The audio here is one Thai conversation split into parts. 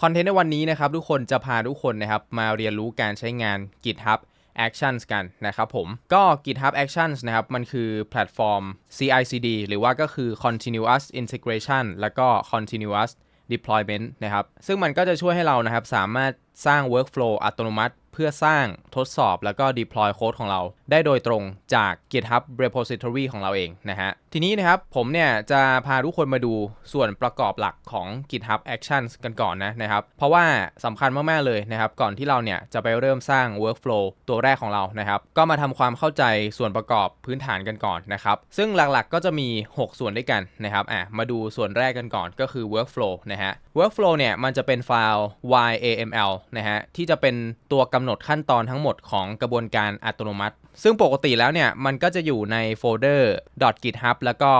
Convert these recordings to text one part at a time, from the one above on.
คอนเทนต์ในวันนี้นะครับทุกคนจะพาทุกคนนะครับมาเรียนรู้การใช้งาน GitHub Actions กันนะครับผม ก็ GitHub Actions นะครับ มันคือแพลตฟอร์ม CI/CD หรือว่าก็คือ Continuous Integration แล้วก็ Continuous Deployment นะครับ ซึ่งมันก็จะช่วยให้เรานะครับ สามารถสร้าง Workflow อัตโนมัติ เพื่อสร้างทดสอบแล้วก็ deploy โค้ดของเรา ได้โดยตรงจาก GitHub repository ของเราเองนะฮะ ทีนี้นะครับผมเนี่ยจะพาทุกคนมาดูส่วนประกอบหลักของ GitHub Actions กันก่อนนะนะครับ เพราะว่าสำคัญมาก ๆ เลยนะครับ ก่อนที่เราเนี่ยจะไปเริ่มสร้าง workflow ตัวแรกของเรานะครับ ก็มาทำความเข้าใจส่วนประกอบพื้นฐานกันก่อนนะครับ ซึ่งหลักๆก็จะมี 6 ส่วนด้วยกันนะครับอะมาดูส่วนแรกกันก่อนก็คือ workflow นะฮะ workflow เนี่ยมันจะเป็นไฟล์ YAML นะฮะที่จะเป็นตัวกำหนดขั้นตอนทั้งหมดของกระบวนการอัตโนมัติ ซึ่งปกติแล้วเนี่ย มันก็จะอยู่ในโฟลเดอร์ .github แล้วก็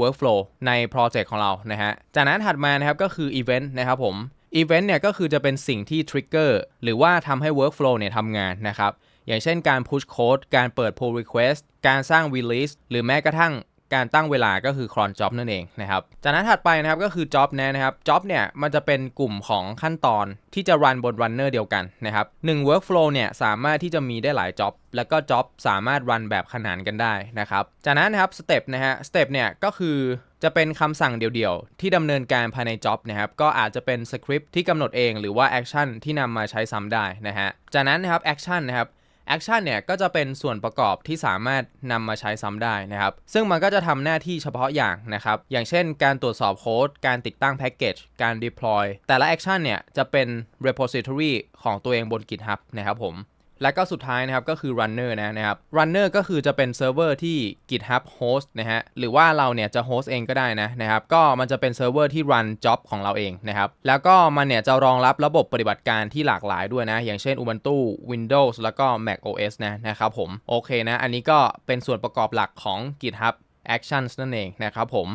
workflow ในโปรเจกต์ของเรานะฮะ จากนั้นถัดมานะครับก็คือ event นะครับผม event เนี่ยก็คือจะเป็นสิ่งที่ trigger หรือว่าทำให้ workflow เนี่ยทำงานนะครับ อย่างเช่นการ push code การเปิด pull request การสร้าง release หรือแม้กระทั่ง การตั้งเวลาก็คือ cron job นั่นเองนะครับ จากนั้นถัดไปนะครับก็คือ job นะนะครับ job เนี่ยมันจะเป็นกลุ่มของขั้นตอนที่จะ run บน runner เดียวกันนะครับหนึ่ง workflow เนี่ยสามารถที่จะมีได้หลาย job แล้วก็ job สามารถ run แบบขนานกันได้นะครับ จากนั้นนะครับ step นะฮะ step เนี่ยก็คือจะเป็นคำสั่งเดี่ยวๆ ที่ดำเนินการภายใน job นะครับก็อาจจะเป็นสคริปต์ที่กำหนดเองหรือว่า action ที่นำมาใช้ซ้ำได้นะฮะจากนั้นนะครับ action นะครับ แอคชั่นเนี่ยก็จะเป็นส่วนประกอบที่สามารถนำมาใช้ซ้ำได้นะครับ ซึ่งมันก็จะทำหน้าที่เฉพาะอย่างนะครับ อย่างเช่นการตรวจสอบโค้ด การติดตั้งแพ็กเกจ การ deploy แต่ละแอคชั่นเนี่ยจะเป็น repository ของตัวเองบน GitHub นะครับผม และก็สุดท้ายนะครับก็คือ runner นะนะครับ runner ก็คือจะเป็นเซิร์ฟเวอร์ที่ GitHub host นะฮะหรือว่าเราเนี่ยจะ host เองก็ได้นะนะครับก็มันจะเป็นเซิร์ฟเวอร์ที่ run job ของเราเองนะครับแล้วก็มันเนี่ยจะรองรับระบบปฏิบัติการที่หลากหลายด้วยนะ อย่างเช่น Ubuntu Windows แล้วก็ Mac OS นะนะครับผมโอเคนะอันนี้ก็เป็นส่วนประกอบหลักของ GitHub Actions นั่นเองนะครับผม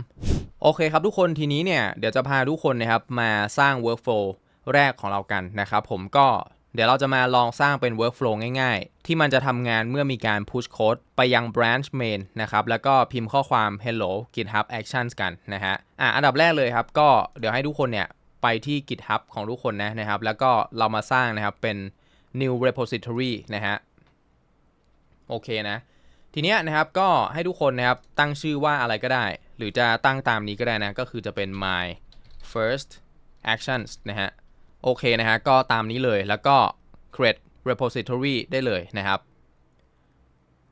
โอเคครับทุกคนทีนี้เนี่ยเดี๋ยวจะพาทุกคนนะครับมาสร้าง workflow แรกของเรากันนะครับผมก็ เดี๋ยวเราจะมาลองสร้างเป็น workflow ง่ายๆ ที่มันจะทำงานเมื่อมีการ push code ไปยัง branch main นะครับ แล้วก็พิมพ์ข้อความ hello github actions กันนะฮะ อะ อันดับแรกเลยครับ ก็เดี๋ยวให้ทุกคนเนี่ย ไปที่ github ของทุกคนนะนะครับ แล้วก็เรามาสร้างนะครับเป็น new repository นะฮะ โอเคนะ ทีเนี้ยนะครับ ก็ให้ทุกคนนะครับ ตั้งชื่อว่าอะไรก็ได้ หรือจะตั้งตามนี้ก็ได้นะ ก็คือจะเป็น my first actions นะฮะ โอเคนะฮะ ก็ตามนี้เลยแล้วก็ create repository ได้เลยนะครับ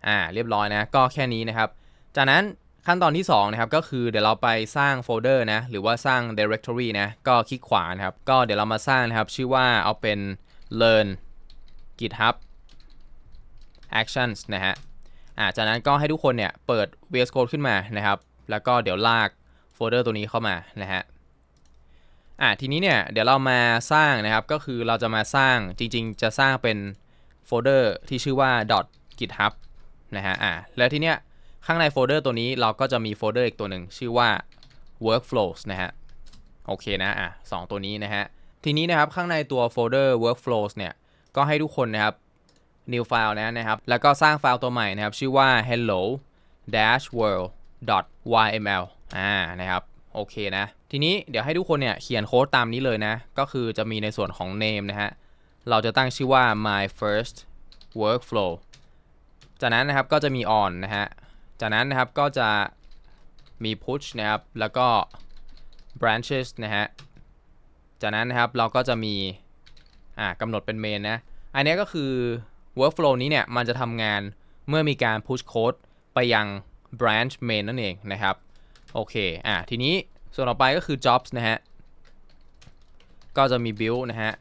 อ่า เรียบร้อยนะ ก็แค่นี้นะครับ จากนั้นขั้นตอนที่ 2 นะครับ ก็คือเดี๋ยวเราไปสร้างโฟลเดอร์นะ หรือว่าสร้าง directory นะ ก็คลิกขวานะครับ ก็เดี๋ยวเรามาสร้างนะครับ ชื่อว่าเอาเป็น learn github actions นะฮะ อ่า จากนั้นก็ให้ทุกคนเนี่ย เปิด VS Code ขึ้นมานะครับ แล้วก็เดี๋ยวลากโฟลเดอร์ตัวนี้เข้ามานะฮะ อะทีนี้เนี่ยเดี๋ยวเรามาสร้างนะครับก็คือเราจะมาสร้างจริงๆ จะสร้างเป็นโฟลเดอร์ที่ชื่อว่า .github นะฮะอะแล้วทีเนี้ยข้างในโฟลเดอร์ตัวนี้เราก็จะมีโฟลเดอร์อีกตัวหนึ่งชื่อว่า workflows นะฮะโอเคนะอะสองตัวนี้นะฮะทีนี้นะครับข้างในตัวโฟลเดอร์ workflows เนี่ยก็ให้ทุกคนนะครับ new file นะนะครับ แล้วก็สร้างไฟล์ตัวใหม่นะครับ ชื่อว่า hello dash world yml อ่านะครับ โอเคนะ ทีนี้เดี๋ยวให้ทุกคนเนี่ยเขียนโค้ดตามนี้เลยนะ ก็คือจะมีในส่วนของ name นะฮะ เราจะตั้งชื่อว่า my first workflow จากนั้นนะครับก็จะมี on นะฮะ จากนั้นนะครับก็จะมี push นะครับ แล้วก็ branches นะฮะ จากนั้นนะครับเราก็จะมีอ่ากำหนดเป็น main นะ อันนี้ก็คือ workflow นี้เนี่ยมันจะทำงานเมื่อมีการ push code ไปยัง branch main นั่นเองนะครับ โอเค อะทีนี้ ส่วนต่อไปก็คือ jobs นะฮะ ก็จะมี build นะฮะ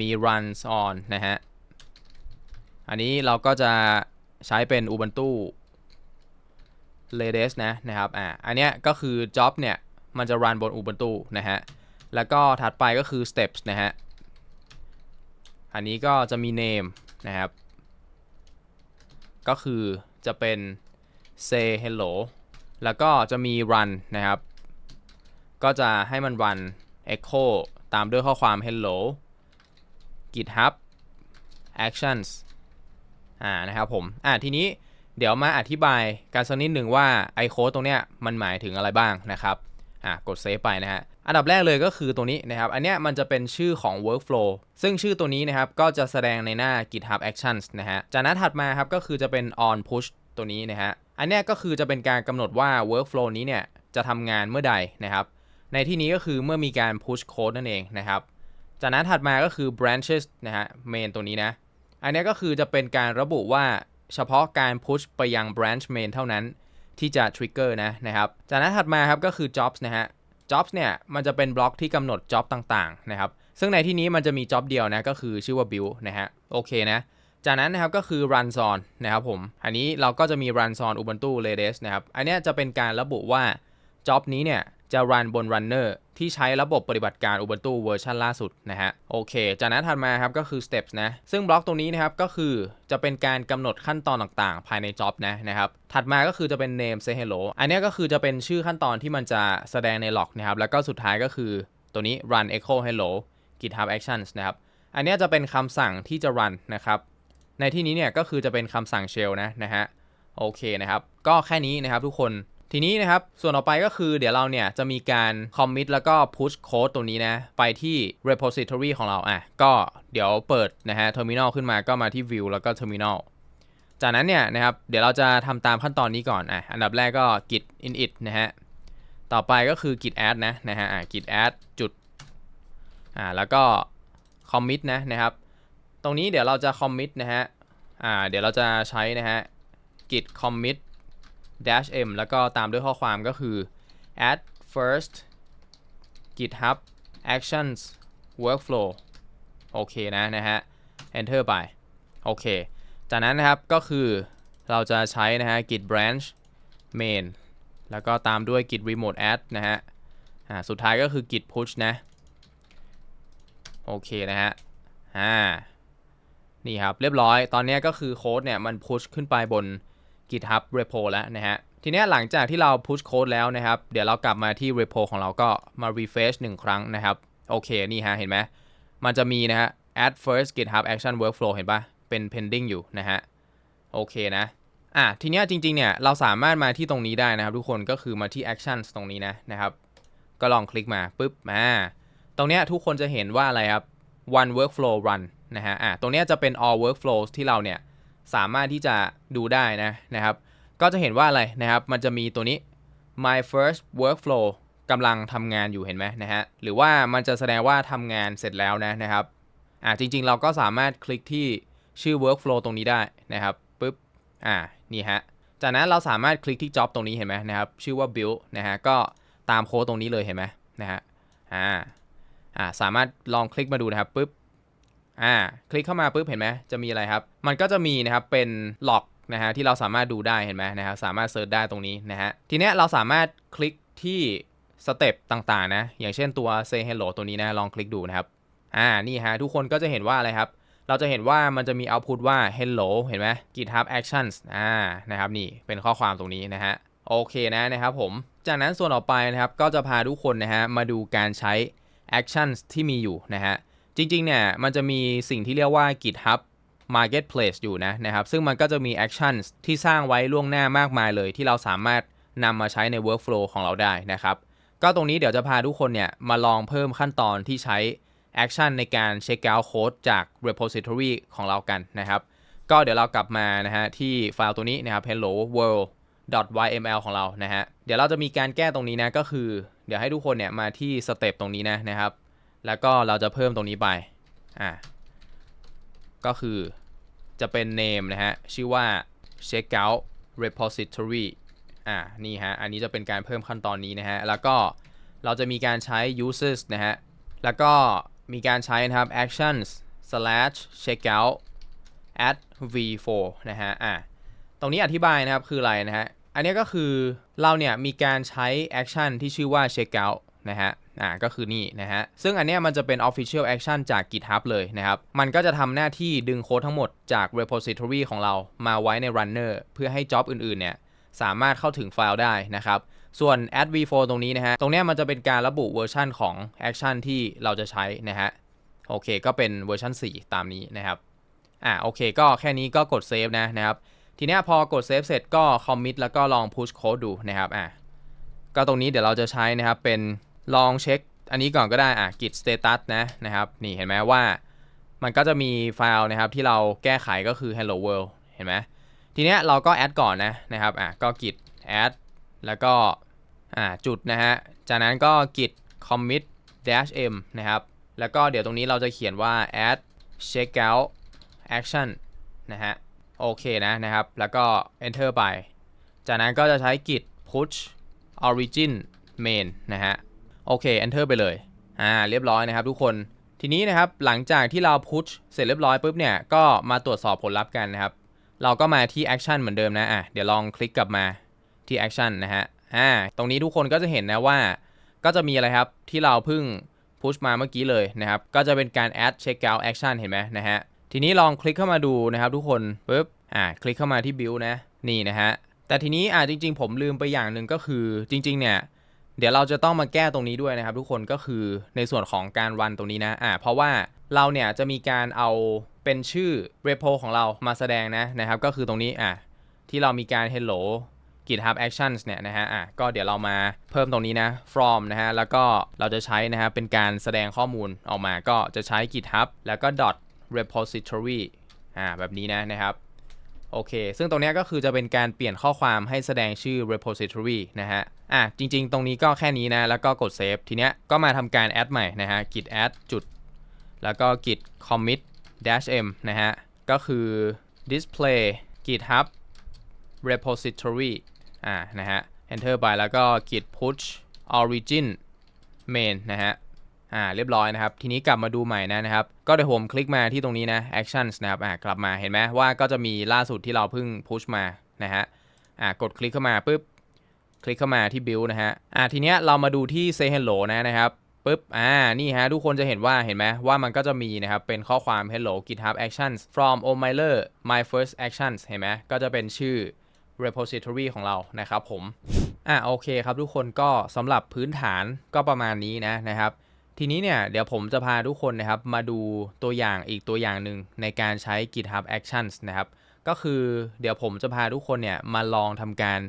มี runs on นะฮะ อันนี้เราก็จะใช้เป็น Ubuntu Redis นะนะครับ อะอันเนี้ยก็คือ job เนี่ย มันจะ run บน Ubuntu นะฮะ แล้วก็ถัดไปก็คือ steps นะฮะ อันนี้ก็จะมี name นะครับ ก็คือจะเป็น say hello แล้วก็จะมี run นะครับ ก็จะให้มัน run echo ตามด้วยข้อความ hello github actions อ่านะครับผม อ่าทีนี้เดี๋ยวมาอธิบายกันสักนิดหนึ่งว่าไอโค้ดตรงเนี้ยมันหมายถึงอะไรบ้างนะครับ อะกดเซฟไปนะฮะ อันดับแรกเลยก็คือตัวนี้นะครับ อันเนี้ยมันจะเป็นชื่อของ workflow ซึ่งชื่อตัวนี้นะครับ ก็จะแสดงในหน้า GitHub Actions นะฮะ จากนั้นถัดมาครับ ก็คือจะเป็น on push ตัวนี้นะฮะ อันเนี้ยก็คือจะเป็นการกำหนดว่า workflow นี้เนี่ยจะทำงานเมื่อใดนะครับ ในที่นี้ก็คือเมื่อมีการ push code นั่นเองนะครับ จากนั้นถัดมาก็คือ branches นะฮะ main ตัวนี้นะ อันนี้ก็คือจะเป็นการระบุว่าเฉพาะการ push ไปยัง branch main เท่านั้นที่จะ trigger นะนะครับ จากนั้นถัดมาครับก็คือ jobs นะฮะ jobs เนี่ยมันจะเป็นบล็อกที่กำหนด job ต่างๆนะครับ ซึ่งในที่นี้มันจะมี job เดียวนะก็คือชื่อว่า build นะฮะโอเคนะจากนั้นนะครับก็คือ run on นะครับผม อันนี้เราก็จะมี run on ubuntu redis นะครับ อันนี้จะเป็นการระบุว่า job นี้เนี่ย จะรันบน runner ที่ใช้ระบบปฏิบัติการ Ubuntu เวอร์ชันล่าสุดนะฮะ โอเค จากนั้นถัดมาครับก็คือ steps นะ ซึ่งบล็อกตรงนี้นะครับก็คือจะเป็นการกำหนดขั้นตอนต่างๆ ภายใน job นะนะครับ ถัดมาก็คือจะเป็น name say hello อันนี้ก็คือจะเป็นชื่อขั้นตอนที่มันจะแสดงใน log นะครับ แล้วก็สุดท้ายก็คือตัวนี้ run echo hello github actions นะครับ อันนี้จะเป็นคำสั่งที่จะ run นะครับ ในที่นี้เนี่ยก็คือจะเป็นคำสั่ง shell นะนะฮะ โอเคนะครับ ก็แค่นี้นะครับทุกคน ทีนี้นะครับ ส่วนต่อไปก็คือเดี๋ยวเราเนี่ยจะมีการ commit แล้วก็ push code ตัวนี้นะ ไปที่ repository ของเราอะ ก็เดี๋ยวเปิดนะฮะ terminal ขึ้นมาก็มาที่ view แล้วก็ terminal จากนั้นเนี่ยนะครับ เดี๋ยวเราจะทำตามขั้นตอนนี้ก่อนอะ อันดับแรกก็ git init นะฮะ ต่อไปก็คือ git add นะนะฮะ อะ git add จุด อ่า แล้วก็ commit นะนะครับ ตรงนี้เดี๋ยวเราจะ commit นะฮะ อ่า เดี๋ยวเราจะใช้นะฮะ git commit dash m แล้วก็ตามด้วยข้อความก็คือ add first github actions workflow โอเคนะนะฮะ enter ไป โอเค จากนั้นนะครับก็คือเราจะใช้นะฮะ git branch main แล้วก็ตามด้วย git remote add นะฮะ อ่า สุดท้ายก็คือ git push นะ โอเคนะฮะ อ่า นี่ครับ เรียบร้อย ตอนนี้ก็คือโค้ดเนี่ยมันพุชขึ้นไปบน GitHub repo แล้วนะฮะ ทีนี้หลังจากที่เราพุชโค้ดแล้วนะครับ เดี๋ยวเรากลับมาที่ repo ของเราก็มา refresh หนึ่งครั้งนะครับ โอเค นี่ฮะ เห็นไหม มันจะมีนะฮะ add first GitHub action workflow เห็นปะเป็น pending อยู่นะฮะ โอเคนะ อะ ทีนี้จริง ๆ เนี่ย เราสามารถมาที่ตรงนี้ได้นะครับ ทุกคน ก็คือมาที่ actions ตรงนี้นะนะครับ ก็ลองคลิกมาปุ๊บมาตรงเนี้ยทุกคนจะเห็นว่าอะไรครับ one workflow run นะฮะ อะ ตรงเนี้ยจะเป็น all workflows ที่เราเนี่ย สามารถที่จะดูได้นะนะครับ ก็จะเห็นว่าอะไรนะครับ มันจะมีตัวนี้ my first workflow กำลังทำงานอยู่เห็นไหมนะฮะ หรือว่ามันจะแสดงว่าทำงานเสร็จแล้วนะนะครับ อ่าจริงๆ เราก็สามารถคลิกที่ชื่อ workflow ตรงนี้ได้นะครับปุ๊บ อ่า นี่ฮะ จากนั้นเราสามารถคลิกที่ job ตรงนี้เห็นไหมนะครับ ชื่อว่า build นะฮะ ก็ตามโค้ดตรงนี้เลยเห็นไหมนะฮะ อ่า อ่า สามารถลองคลิกมาดูนะครับปุ๊บ อ่า คลิกเข้ามาปุ๊บเห็นไหมจะมีอะไรครับ มันก็จะมีนะครับเป็นล็อกนะฮะที่เราสามารถดูได้เห็นไหมนะครับสามารถเซิร์ชได้ตรงนี้นะฮะทีเนี้ยเราสามารถคลิกที่สเต็ปต่างๆนะอย่างเช่นตัว say hello ตัวนี้นะลองคลิกดูนะครับอ่านี่ฮะทุกคนก็จะเห็นว่าอะไรครับ เราจะเห็นว่ามันจะมี output ว่า hello เห็นไหม GitHub actions อ่านะครับนี่เป็นข้อความตรงนี้นะฮะโอเคนะนะครับผม จากนั้นส่วนต่อไปนะครับก็จะพาทุกคนนะฮะมาดูการใช้ actions ที่มีอยู่นะฮะ จริงๆเนี่ยมันจะมีสิ่งที่เรียกว่า GitHub Marketplace อยู่นะนะครับ ซึ่งมันก็จะมี actions ที่สร้างไว้ล่วงหน้ามากมายเลย ที่เราสามารถนำมาใช้ใน workflow ของเราได้นะครับ ก็ตรงนี้เดี๋ยวจะพาทุกคนเนี่ยมาลองเพิ่มขั้นตอนที่ใช้ action ในการเช็คเอาท์โค้ดจาก repository ของเรากันนะครับ ก็เดี๋ยวเรากลับมานะฮะที่ไฟล์ตัวนี้นะครับ hello world .yml ของเรานะฮะ เดี๋ยวเราจะมีการแก้ตรงนี้นะ ก็คือ เดี๋ยวให้ทุกคนเนี่ยมาที่สเต็ปตรงนี้นะนะครับ แล้วก็เราจะเพิ่มตรงนี้ไปอ่าก็คือจะเป็น name นะฮะ ชื่อว่า checkout repository อ่านี่ฮะ อันนี้จะเป็นการเพิ่มขั้นตอนนี้นะฮะ แล้วก็เราจะมีการใช้ uses นะฮะ แล้วก็มีการใช้นะครับ actions slash checkout at v4 นะฮะ อ่าตรงนี้อธิบายนะครับ คืออะไรนะฮะ อันนี้ก็คือเราเนี่ยมีการใช้ action ที่ชื่อว่า checkout นะฮะ อ่าก็คือนี่นะฮะ ซึ่งอันเนี้ยมันจะเป็น official action จาก GitHub เลยนะครับ มันก็จะทำหน้าที่ดึงโค้ดทั้งหมดจาก repository ของเรามาไว้ใน runner เพื่อให้ job อื่นๆเนี่ยสามารถเข้าถึงไฟล์ได้นะครับ ส่วน add v4 ตรงนี้นะฮะ ตรงเนี้ยมันจะเป็นการระบุเวอร์ชันของ action ที่เราจะใช้นะฮะ โอเค ก็เป็นเวอร์ชัน4 ตามนี้นะครับ อ่าโอเค ก็แค่นี้ก็กด save นะนะครับ ทีนี้พอกด save เสร็จก็ commit แล้วก็ลอง push code ดูนะครับ อะก็ตรงนี้เดี๋ยวเราจะใช้นะครับเป็น ลองเช็คอันนี้ก่อนก็ได้อะ git status นะนะครับ นี่เห็นไหมว่า มันก็จะมีไฟล์นะครับที่เราแก้ไขก็คือ hello world เห็นไหมทีเนี้ยเราก็แอดก่อนนะนะครับอะก็ git add แล้วก็อ่าจุดนะฮะ จากนั้นก็ git commit dash m นะครับ แล้วก็เดี๋ยวตรงนี้เราจะเขียนว่า add checkout action นะฮะ โอเคนะนะครับ แล้วก็ enter ไป จากนั้นก็จะใช้ git push origin main นะฮะ โอเค enter ไปเลย อ่า เรียบร้อยนะครับทุกคน ทีนี้นะครับหลังจากที่เรา push เสร็จเรียบร้อยปุ๊บเนี่ย ก็มาตรวจสอบผลลัพธ์กันนะครับ เราก็มาที่ action เหมือนเดิมนะ อะ เดี๋ยวลองคลิกกลับมาที่ action นะฮะ อ่า ตรงนี้ทุกคนก็จะเห็นนะว่า ก็จะมีอะไรครับ ที่เราเพิ่ง push มาเมื่อกี้เลยนะครับ ก็จะเป็นการ add checkout action เห็นไหมนะฮะ ทีนี้ลองคลิกเข้ามาดูนะครับ ทุกคนปุ๊บ อ่า คลิกเข้ามาที่ build นะ นี่นะฮะ แต่ทีนี้อ่าจริง ๆ ผมลืมไปอย่างหนึ่งก็คือจริง ๆ เนี่ย เดี๋ยวเราจะต้องมาแก้ตรงนี้ด้วยนะครับ ทุกคนก็คือในส่วนของการรันตรงนี้นะอ่าเพราะว่าเราเนี่ยจะมีการเอาเป็นชื่อ repo ของเรามาแสดงนะนะครับ ก็คือตรงนี้อะที่เรามีการ hello GitHub Actions เนี่ยนะฮะอะก็เดี๋ยวเรามาเพิ่มตรงนี้นะ from นะฮะ แล้วก็เราจะใช้นะฮะ เป็นการแสดงข้อมูลออกมา ก็จะใช้ GitHub แล้วก็ dot repository อ่า แบบนี้นะนะครับ โอเค ซึ่งตรงนี้ก็คือจะเป็นการเปลี่ยนข้อความให้แสดงชื่อ repository นะฮะ อะ จริงๆ ตรงนี้ก็แค่นี้นะ แล้วก็กด save ทีเนี้ยก็มาทำการ add ใหม่นะฮะ git add จุด แล้วก็ git commit dash m นะฮะ ก็คือ display github repository อ่า นะฮะ enter ไปแล้วก็ git push origin main นะฮะ อ่าเรียบร้อยนะครับ ทีนี้กลับมาดูใหม่นะนะครับ ก็เดี๋ยวผมคลิกมาที่ตรงนี้นะ actions นะครับอ่ากลับมาเห็นไหมว่าก็จะมีล่าสุดที่เราเพิ่ง push มานะฮะอ่ากดคลิกเข้ามาปุ๊บคลิกเข้ามาที่ build นะฮะอ่าทีเนี้ยเรามาดูที่ say hello นะนะครับปุ๊บอ่านี่ฮะ ทุกคนจะเห็นว่าเห็นไหมว่ามันก็จะมีนะครับ เป็นข้อความ hello github actions from o m i l e r my first actions เห็นไหมก็จะเป็นชื่อ repository ของเรานะครับผมอ่าโอเคครับทุกคนก็สำหรับพื้นฐานก็ประมาณนี้นะนะครับ ทีนี้เนี่ยเดี๋ยวผมจะพาทุกคนนะครับมาดูตัวอย่างอีกตัวอย่างหนึ่งในการใช้ GitHub Actions นะครับ ก็คือเดี๋ยวผมจะพาทุกคนเนี่ยมาลองทำการ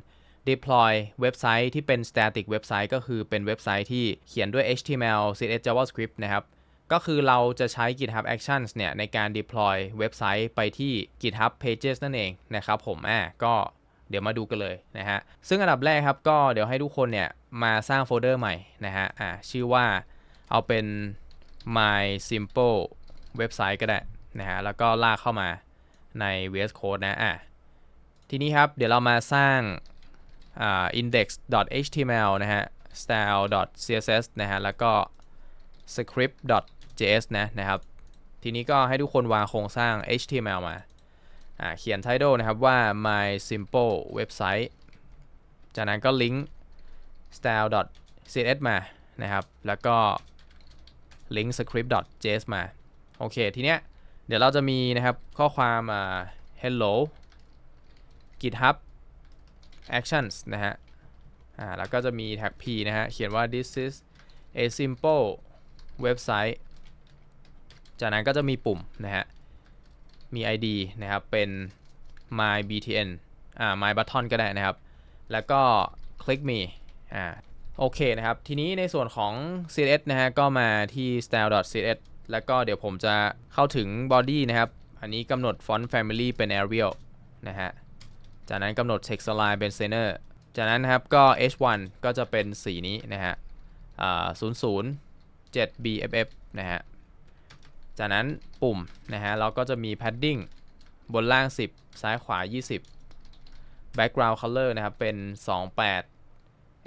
deploy เว็บไซต์ที่เป็น static เว็บไซต์ก็คือเป็นเว็บไซต์ที่เขียนด้วย HTML CSS JavaScript นะครับ ก็คือเราจะใช้ GitHub Actions เนี่ยในการ deploy เว็บไซต์ไปที่ GitHub Pages นั่นเองนะครับผมอ่าก็เดี๋ยวมาดูกันเลยนะฮะ ซึ่งอันดับแรกครับก็เดี๋ยวให้ทุกคนเนี่ยมาสร้างโฟลเดอร์ใหม่นะฮะอ่าชื่อว่า เอาเป็น my simple เว็บไซต์ก็ได้นะฮะ แล้วก็ลากเข้ามาใน VS Code นะอะทีนี้ครับ เดี๋ยวเรามาสร้างอ่า index.html นะฮะ style.css นะฮะ แล้วก็ script.js นะนะครับ ทีนี้ก็ให้ทุกคนวางโครงสร้าง HTML มาอ่าเขียน title นะครับว่า my simple website จากนั้นก็ลิงก์ style.css มานะครับ แล้วก็ ลิงก์ script.js มา โอเค ทีเนี้ย เดี๋ยวเราจะมีนะครับ ข้อความอ่า hello github actions นะฮะ อ่า แล้วก็จะมีแท็ก p นะฮะ เขียนว่า this is a simple website จากนั้นก็จะมีปุ่มนะฮะ มี ID นะครับ เป็น my btn อ่า my button ก็ได้นะครับ แล้วก็ click me อ่า โอเคนะครับ ทีนี้ในส่วนของ CSS นะฮะ ก็มาที่ style.css แล้วก็เดี๋ยวผมจะเข้าถึง body นะครับ อันนี้กำหนด font family เป็น Arial นะฮะ จากนั้นกำหนด text align เป็น center จากนั้นนะครับก็ h1 ก็จะเป็นสีนี้นะฮะ00 7 bff นะฮะ จากนั้นปุ่มนะฮะ เราก็จะมี padding บนล่าง 10 ซ้ายขวา 20 background color นะครับ เป็น 28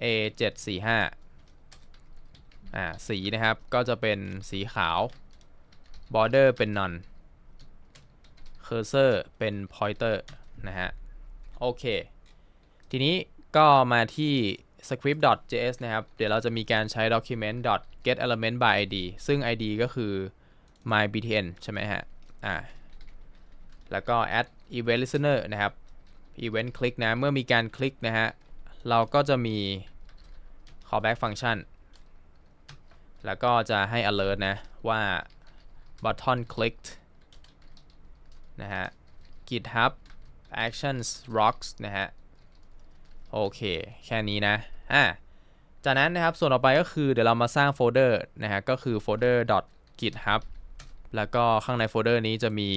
a 745อ่าสีนะครับก็จะเป็นสีขาว border เป็น none cursor เป็น pointer นะฮะ โอเค ทีนี้ก็มาที่ script.js นะครับ เดี๋ยวเราจะมีการใช้ document get element by id ซึ่ง id ก็คือ my btn ใช่ไหมฮะ อ่า แล้วก็ add event listener นะครับ event click นะ เมื่อมีการคลิกนะฮะ เราก็จะมี callback function แล้วก็จะให้ alert นะ ว่า button clicked นะฮะ github actions rocks นะฮะ โอเค แค่นี้นะ อะจากนั้นนะครับ ส่วนต่อไปก็คือเดี๋ยวเรามาสร้างโฟลเดอร์นะฮะ ก็คือโฟลเดอร์ .github แล้วก็ข้างในโฟลเดอร์นี้จะมี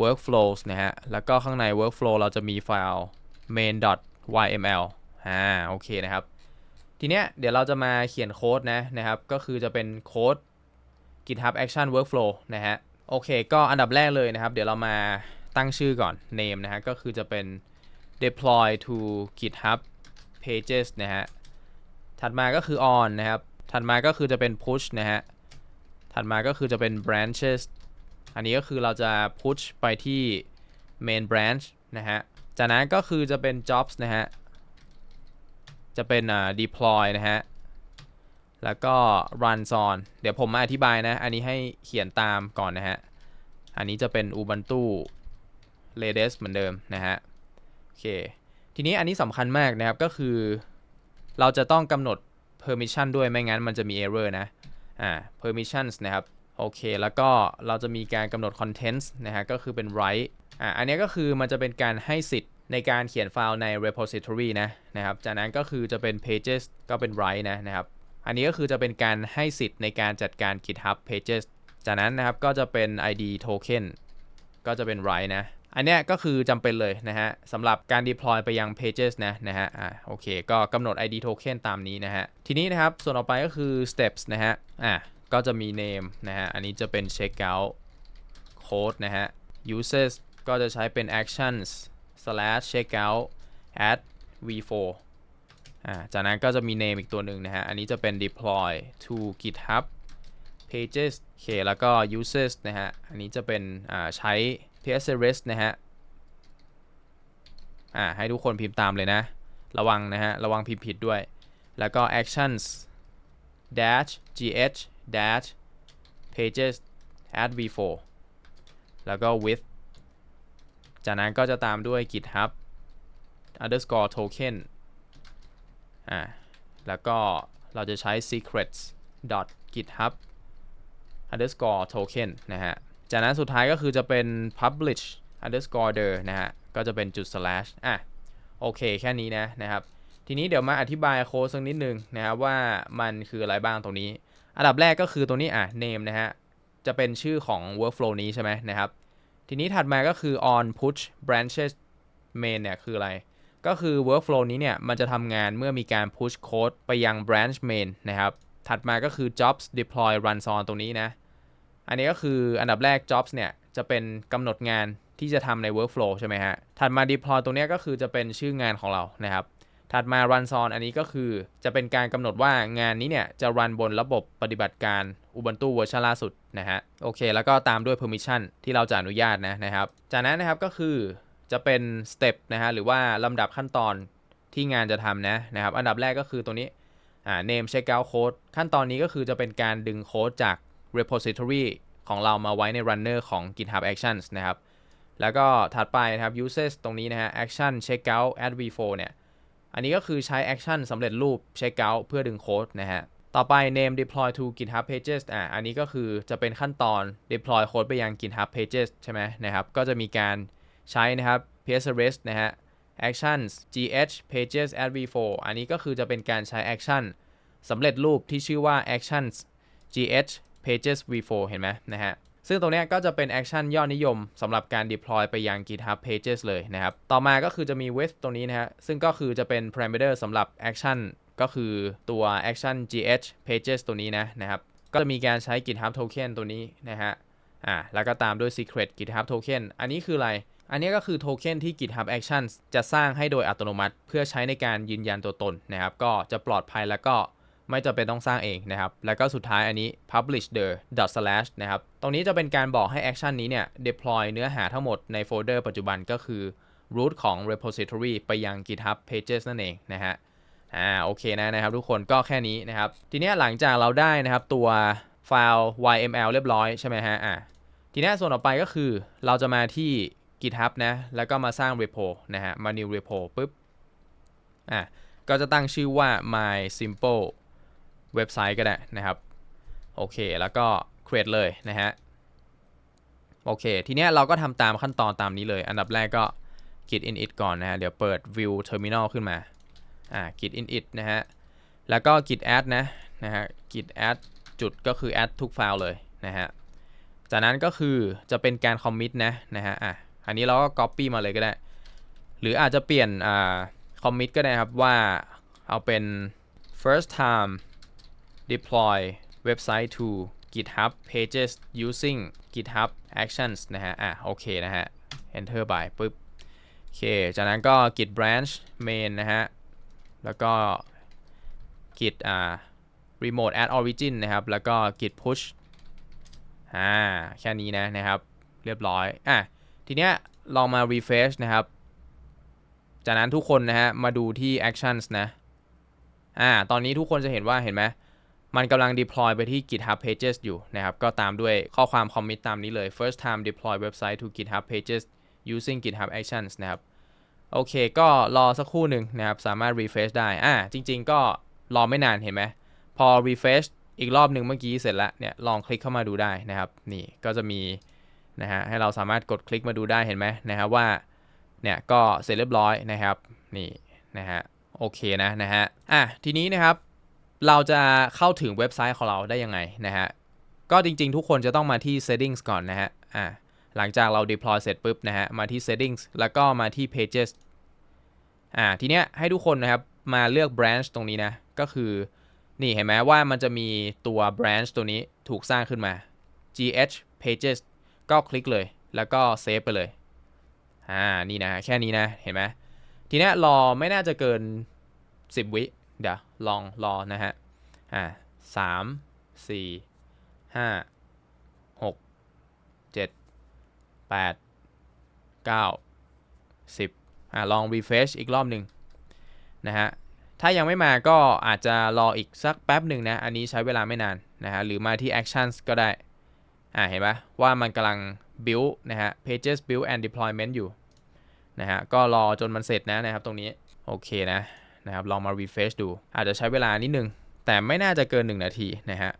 workflows นะฮะ แล้วก็ข้างใน workflow เราจะมีไฟล์ main.yml อ่า โอเคนะครับ ทีเนี้ยเดี๋ยวเราจะมาเขียนโค้ดนะนะครับ ก็คือจะเป็นโค้ด GitHub Action Workflow นะฮะโอเค ก็อันดับแรกเลยนะครับ เดี๋ยวเรามาตั้งชื่อก่อน name นะฮะก็คือจะเป็น deploy to GitHub pages นะฮะถัดมาก็คือ on นะครับ ถัดมาก็คือจะเป็น push นะฮะถัดมาก็คือจะเป็น branches อันนี้ก็คือเราจะ push ไปที่ main branch นะฮะจากนั้นก็คือจะเป็น jobs นะฮะ จะเป็น deploy นะฮะ แล้วก็ runs on เดี๋ยวผมมาอธิบายนะ อันนี้ให้เขียนตามก่อนนะฮะ อันนี้จะเป็น ubuntu redis เหมือนเดิมนะฮะ โอเค ทีนี้อันนี้สำคัญมากนะครับ ก็คือ เราจะต้องกำหนด permission ด้วย ไม่งั้นมันจะมี error นะ อ่า permissions นะครับโอเค แล้วก็เราจะมีการกำหนด contents นะฮะ ก็คือเป็น write อ่าอันนี้ก็คือมันจะเป็นการให้สิทธิ์ ในการเขียนไฟล์ใน repository นะนะครับ จากนั้นก็คือจะเป็น pages ก็เป็น write นะนะครับ อันนี้ก็คือจะเป็นการให้สิทธิ์ในการจัดการ GitHub pages จากนั้นนะครับก็จะเป็น ID token ก็จะเป็น write นะ อันนี้ก็คือจำเป็นเลยนะฮะสำหรับการ deploy ไปยัง pages นะนะฮะ อ่าโอเค ก็กำหนด ID token ตามนี้นะฮะ ทีนี้นะครับส่วนต่อไปก็คือ steps นะฮะ อ่าก็จะมี name นะฮะ อันนี้จะเป็น checkout code นะฮะ users ก็จะใช้เป็น actions slash checkout at v4 อ่าจากนั้นก็จะมี name อีกตัวหนึ่งนะฮะ อันนี้จะเป็น deploy to github pages โอเค แล้วก็ users นะฮะ อันนี้จะเป็นอ่าใช้ PSRS นะฮะ อ่า ให้ทุกคนพิมพ์ตามเลยนะ ระวังนะฮะ ระวังพิมพ์ผิดด้วย แล้วก็ actions dash gh dash pages at v4 แล้วก็ with จากนั้นก็จะตามด้วย github underscore token อ่า แล้วก็เราจะใช้ secrets dot github underscore token นะฮะ จากนั้นสุดท้ายก็คือจะเป็น publish underscore der นะฮะ ก็จะเป็นจุด slash อะ โอเค แค่นี้นะนะครับ ทีนี้เดี๋ยวมาอธิบายโค้ดสักนิดนึงนะครับว่ามันคืออะไรบ้างตรงนี้ อันดับแรกก็คือตรงนี้อะ name นะฮะ จะเป็นชื่อของ workflow นี้ใช่ไหมนะครับ ทีนี้ถัดมาก็คือ on push branches main เนี่ยคืออะไร ก็คือ workflow นี้เนี่ย มันจะทำงานเมื่อมีการ push code ไปยัง branch main นะครับ ถัดมาก็คือ jobs deploy runs on ตรงนี้นะ อันนี้ก็คืออันดับแรก jobs เนี่ย จะเป็นกำหนดงานที่จะทำใน workflow ใช่ไหมฮะ ถัดมา deploy ตรงนี้ก็คือจะเป็นชื่องานของเรานะครับ ถัดมา runs on อันนี้ก็คือจะเป็นการกำหนดว่างานนี้เนี่ยจะรันบนระบบปฏิบัติการ Ubuntu เวอร์ชันล่าสุดนะฮะโอเค แล้วก็ตามด้วย permission ที่เราจะอนุญาตนะนะครับ จากนั้นนะครับก็คือจะเป็น step นะฮะหรือว่าลำดับขั้นตอนที่งานจะทำนะนะครับ อันดับแรกก็คือตัวนี้อ่า name checkout code ขั้นตอนนี้ก็คือจะเป็นการดึงโค้ดจาก repository ของเรามาไว้ใน runner ของ GitHub Actions นะครับ แล้วก็ถัดไปนะครับ users ตรงนี้นะฮะ action checkout at v4 เนี่ย อันนี้ก็คือใช้ action สำเร็จรูป checkout เพื่อดึงโค้ดนะฮะ ต่อไป name deploy to GitHub pages อ่าอันนี้ก็คือจะเป็นขั้นตอน deploy โค้ดไปยัง GitHub pages ใช่ไหมนะครับ ก็จะมีการใช้นะครับ PSREST นะฮะ actions gh pages at v4 อันนี้ก็คือจะเป็นการใช้ action สำเร็จรูปที่ชื่อว่า actions gh pages v4 เห็นไหมนะฮะ ซึ่งตรงนี้ก็จะเป็นแอคชั่นยอดนิยมสำหรับการ deploy ไปยัง GitHub Pages เลยนะครับ ต่อมาก็คือจะมี with ตรงนี้นะฮะ ซึ่งก็คือจะเป็น parameter สำหรับ action ก็คือตัว action gh pages ตัวนี้นะนะครับ ก็จะมีการใช้ GitHub token ตัวนี้นะฮะ อ่า แล้วก็ตามด้วย secret GitHub token อันนี้คืออะไร อันนี้ก็คือโทเค็นที่ GitHub Actions จะสร้างให้โดยอัตโนมัติ เพื่อใช้ในการยืนยันตัวตนนะครับ ก็จะปลอดภัยแล้วก็ ไม่จำเป็นต้องสร้างเองนะครับ แล้วก็สุดท้ายอันนี้ publish the dot slash นะครับ ตรงนี้จะเป็นการบอกให้ action นี้เนี่ย deploy เนื้อหาทั้งหมดในโฟลเดอร์ปัจจุบันก็คือ root ของ repository ไปยัง GitHub Pages นั่นเองนะฮะ อ่า โอเคนะนะครับทุกคนก็แค่นี้นะครับ ทีนี้หลังจากเราได้นะครับตัวไฟล์ YML เรียบร้อยใช่ไหมฮะ อ่าทีนี้ส่วนต่อไปก็คือเราจะมาที่ GitHub นะ แล้วก็มาสร้าง repo นะฮะ มา new repo ปุ๊บ อะก็จะตั้งชื่อว่า my simple เว็บไซต์ก็ได้นะครับ โอเค แล้วก็ create เลยนะฮะ โอเค ทีเนี้ยเราก็ทำตามขั้นตอนตามนี้เลย อันดับแรกก็ git init ก่อนนะฮะ เดี๋ยวเปิด view terminal ขึ้นมา อ่า git init นะฮะ แล้วก็ git add นะ นะฮะ git add จุดก็คือ add ทุกไฟล์เลยนะฮะ จากนั้นก็คือจะเป็นการ commit นะ นะฮะ อะ อันนี้เราก็ copy มาเลยก็ได้ หรืออาจจะเปลี่ยน อ่า commit ก็ได้ครับว่าเอาเป็น first time deploy website to GitHub pages using GitHub actions นะฮะ อะ โอเคนะฮะ enter by ปุ๊บ โอเค จากนั้นก็ git branch main นะฮะ แล้วก็ git อ่า remote add origin นะครับ แล้วก็ git push อ่า แค่นี้นะนะครับ เรียบร้อย อะ ทีเนี้ยลองมา refresh นะครับ จากนั้นทุกคนนะฮะ มาดูที่ actions นะ อ่า ตอนนี้ทุกคนจะเห็นว่าเห็นไหม มันกำลัง deploy ไปที่ GitHub Pages อยู่นะครับ ก็ตามด้วยข้อความ commit ตามนี้เลย first time deploy website to GitHub Pages using GitHub Actions นะครับ โอเค ก็รอสักครู่หนึ่งนะครับ สามารถ refresh ได้ อ่า จริง ๆ ก็รอไม่นานเห็นไหม พอ refresh อีกรอบหนึ่งเมื่อกี้เสร็จแล้วเนี่ย ลองคลิกเข้ามาดูได้นะครับ นี่ก็จะมีนะฮะ ให้เราสามารถกดคลิกมาดูได้เห็นไหมนะครับว่า เนี่ยก็เสร็จเรียบร้อยนะครับ นี่นะฮะ โอเคนะนะฮะ อะ ทีนี้นะครับ เราจะเข้าถึงเว็บไซต์ของเราได้ยังไงนะฮะ ก็จริงๆ ทุกคนจะต้องมาที่ settings ก่อนนะฮะ อ่า หลังจากเรา deploy เสร็จปุ๊บนะฮะ มาที่ settings แล้วก็มาที่ pages อ่า ทีเนี้ยให้ทุกคนนะครับ มาเลือก branch ตรงนี้นะ ก็คือ นี่เห็นไหมว่ามันจะมีตัว branch ตัวนี้ถูกสร้างขึ้นมา gh pages ก็คลิกเลย แล้วก็ save ไปเลย อ่า นี่นะ แค่นี้นะ เห็นไหมทีเนี้ยรอไม่น่าจะเกิน 10 วิ เดี๋ยวลองรอนะฮะ อ่าสามสี่ห้าหกเจ็ดแปดเก้าสิบอ่าลอง refresh อีกรอบหนึ่งนะฮะ ถ้ายังไม่มาก็อาจจะรออีกสักแป๊บหนึ่งนะ อันนี้ใช้เวลาไม่นานนะฮะ หรือมาที่ actions ก็ได้ อ่า เห็นปะว่ามันกำลัง build นะฮะ pages build and deployment อยู่นะฮะ ก็รอจนมันเสร็จนะนะครับตรงนี้ โอเคนะ นะครับลองมา refresh ดู อาจจะใช้เวลานิดนึง แต่ไม่น่าจะเกิน 1 นาทีนะฮะ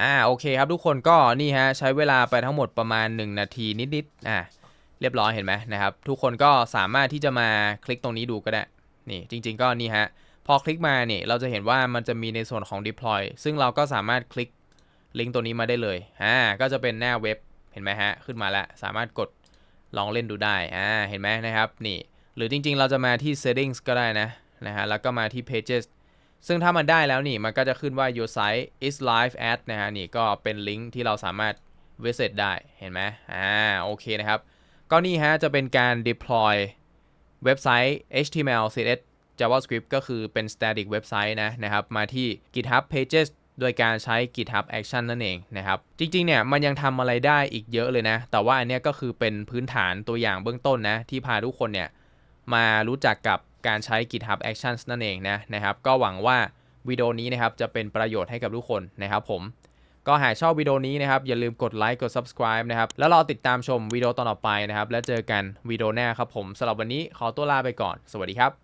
อ่าโอเคครับทุกคนก็นี่ฮะใช้เวลาไปทั้งหมดประมาณ 1 นาทีนิดๆอ่าเรียบร้อยเห็นไหมนะครับ ทุกคนก็สามารถที่จะมาคลิกตรงนี้ดูก็ได้นี่จริง ๆ ก็นี่ฮะพอคลิกมาเนี่ยเราจะเห็นว่ามันจะมีในส่วนของ deploy ซึ่งเราก็สามารถคลิกลิงก์ตัวนี้มาได้เลยอ่าก็จะเป็นหน้าเว็บเห็นไหมฮะขึ้นมาแล้วสามารถกดลองเล่นดูได้อ่าเห็นไหมนะครับนี่ หรือจริงๆ เราจะมาที่ settings ก็ได้นะนะฮะแล้วก็มาที่ pages ซึ่งถ้ามันได้แล้วนี่มันก็จะขึ้นว่า your site is live at นะฮะนี่ก็เป็นลิงก์ที่เราสามารถ visit ได้เห็นไหมอ่าโอเคนะครับ ก็นี่ฮะจะเป็นการ deploy เว็บไซต์ HTML CSS JavaScript ก็คือเป็น static เว็บไซต์นะนะครับมาที่ GitHub Pages โดยการใช้ GitHub Action นั่นเองนะครับ จริงๆ เนี่ยมันยังทำอะไรได้อีกเยอะเลยนะ แต่ว่าอันเนี้ยก็คือเป็นพื้นฐานตัวอย่างเบื้องต้นนะ ที่พาทุกคนเนี่ย มารู้จักกับการใช้ GitHub Actions นั่นเองนะนะครับ ก็หวังว่าวิดีโอนี้นะครับจะเป็นประโยชน์ให้กับทุกคนนะครับผม ก็หากชอบวิดีโอนี้นะครับ อย่าลืมกดไลค์กด subscribe นะครับ แล้วรอติดตามชมวิดีโอตอนต่อไปนะครับ แล้วเจอกันวิดีโอหน้าครับผมสำหรับวันนี้ขอตัวลาไปก่อน สวัสดีครับ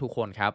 ทุกคนครับ